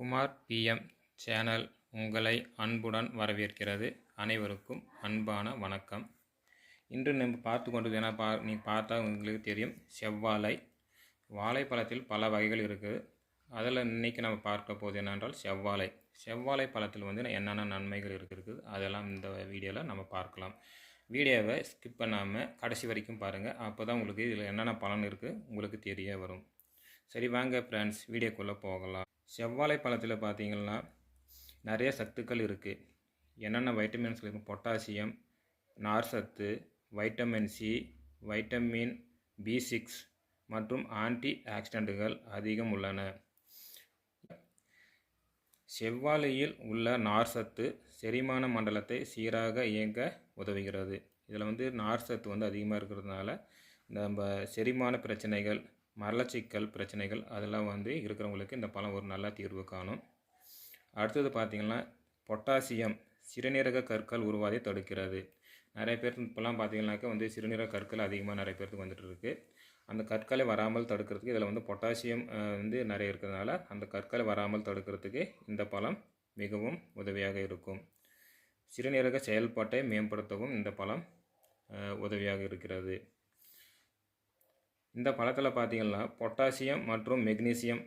Kumar PM channel உங்களை அன்புடன் வரவேற்கிறது. அனைவருக்கும் அன்பான வணக்கம். இன்று நம்ம பார்த்து கொண்டது என்ன பா நீங்கள் பார்த்தா உங்களுக்கு தெரியும். செவ்வாழை. வாழைப்பழத்தில் பல வகைகள் இருக்குது. அதில் இன்றைக்கி நம்ம பார்க்க போது என்னென்றால் செவ்வாழை. செவ்வாழை பழத்தில் வந்து என்னென்ன நன்மைகள் இருக்குது? அதெல்லாம் இந்த வீடியோவில் நம்ம பார்க்கலாம். வீடியோவை ஸ்கிப் பண்ணாமல் கடைசி வரைக்கும் பாருங்கள் அப்போ தான் உங்களுக்கு இதில் என்னென்ன பலன் இருக்குது உங்களுக்கு தெரிய வரும். சரி வாங்க ஃப்ரெண்ட்ஸ் வீடியோக்குள்ளே போகலாம். செவ்வாழை பழத்தில் பார்த்தீங்கன்னா நிறைய சத்துக்கள் இருக்குது என்னென்ன வைட்டமின்ஸ் இருக்குது potassium நார்சத்து vitamin C vitamin B six மற்றும் ஆன்டி ஆக்சிடென்ட்டுகள் அதிகம் உள்ளன. செவ்வாழையில் உள்ள நார்சத்து செரிமான மண்டலத்தை சீராக இயங்க உதவுகிறது. இதில் வந்து நார்சத்து வந்து அதிகமாக இருக்கிறதுனால நம்ம செரிமான பிரச்சனைகள் மரளச்சிக்கல் பிரச்சனைகள் அதெல்லாம் வந்து இருக்கிறவங்களுக்கு இந்த பழம் ஒரு நல்ல தீர்வு காணும். அடுத்தது பார்த்திங்கன்னா பொட்டாசியம் சிறுநீரக கற்கள் உருவாதை தடுக்கிறது. நிறைய பேர் இப்போலாம் பார்த்தீங்கன்னாக்கா வந்து சிறுநீரக கற்கள் அதிகமாக நிறைய பேருக்கு வந்துட்டு இருக்குது அந்த கற்களை வராமல் தடுக்கிறதுக்கு இதில் வந்து பொட்டாசியம் வந்து நிறைய இருக்கிறதுனால அந்த கற்களை வராமல் தடுக்கிறதுக்கு இந்த பழம் மிகவும் உதவியாக இருக்கும். சிறுநீரக செயல்பாட்டை மேம்படுத்தவும் இந்த பழம் உதவியாக இருக்கிறது. இந்த பழத்தில் பார்த்திங்கன்னா பொட்டாசியம் மற்றும் மெக்னீசியம்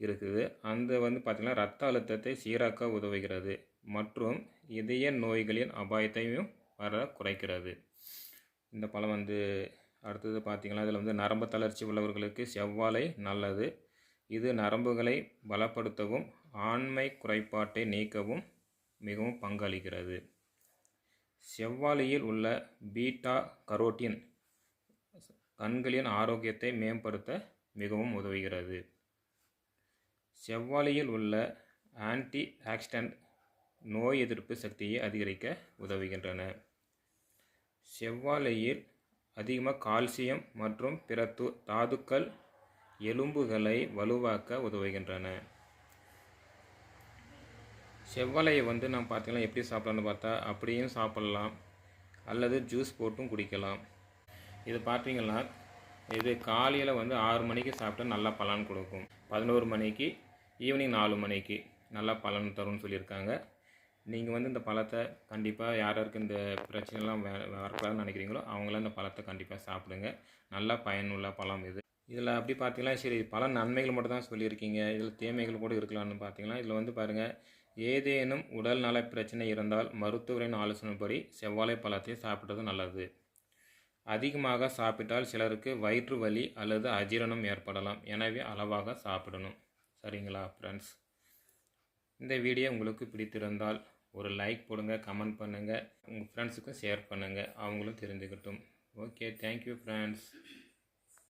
இருக்குது. அந்த வந்து பார்த்திங்கன்னா ரத்த அழுத்தத்தை சீராக்க உதவுகிறது மற்றும் இதய நோய்களின் அபாயத்தையும் வர குறைக்கிறது. இந்த பழம் வந்து அடுத்தது பார்த்திங்கன்னா இதில் வந்து நரம்பு தளர்ச்சி உள்ளவர்களுக்கு செவ்வாழை நல்லது. இது நரம்புகளை பலப்படுத்தவும் ஆண்மை குறைபாட்டை நீக்கவும் மிகவும் பங்களிக்கிறது. செவ்வாழையில் உள்ள பீட்டா கரோட்டின் கண்களின் ஆரோக்கியத்தை மேம்படுத்த மிகவும் உதவுகிறது. செவ்வாழையில் உள்ள ஆன்டி ஆக்சிடென்ட் நோய் எதிர்ப்பு சக்தியை அதிகரிக்க உதவுகின்றன. செவ்வாழையில் அதிகமாக கால்சியம் மற்றும் பிற து தாதுக்கள் எலும்புகளை வலுவாக்க உதவுகின்றன. செவ்வாழையை வந்து நம்ம பார்த்திங்கன்னா எப்படி சாப்பிட்லான்னு பார்த்தா அப்படியும் சாப்பிட்லாம். அல்லது ஜூஸ் போட்டும் குடிக்கலாம். இது பார்த்தீங்கன்னா இது காலையில் வந்து ஆறு மணிக்கு சாப்பிட்டா நல்லா பலன் கொடுக்கும். பதினோரு மணிக்கு ஈவினிங் நாலு மணிக்கு நல்லா பலன் தரும்னு சொல்லியிருக்காங்க. நீங்கள் வந்து இந்த பழத்தை கண்டிப்பாக யார் யாருக்கு இந்த பிரச்சனைலாம் வே வரக்கூடாதுன்னு நினைக்கிறீங்களோ அவங்களாம் இந்த பழத்தை கண்டிப்பாக சாப்பிடுங்க. நல்லா பயனுள்ள பழம் இது. இதில் அப்படி பார்த்தீங்கன்னா சரி பல நன்மைகள் மட்டும் தான் சொல்லியிருக்கீங்க. இதில் தீமைகள் கூட இருக்கலாம்னு பார்த்தீங்கன்னா இதில் வந்து பாருங்கள் ஏதேனும் உடல் நல பிரச்சனை இருந்தால் மருத்துவரின் ஆலோசனைப்படி செவ்வாழை பழத்தை சாப்பிட்றது நல்லது. அதிகமாக சாப்பிட்டால் சிலருக்கு வயிற்று வலி அல்லது அஜீரணம் ஏற்படலாம். எனவே அளவாக சாப்பிடணும். சரிங்களா ஃப்ரெண்ட்ஸ் இந்த வீடியோ உங்களுக்கு பிடித்திருந்தால் ஒரு லைக் போடுங்க கமெண்ட் பண்ணுங்கள் உங்கள் ஃப்ரெண்ட்ஸுக்கும் ஷேர் பண்ணுங்கள் அவங்களும் தெரிஞ்சுக்கட்டும். Okay thank you friends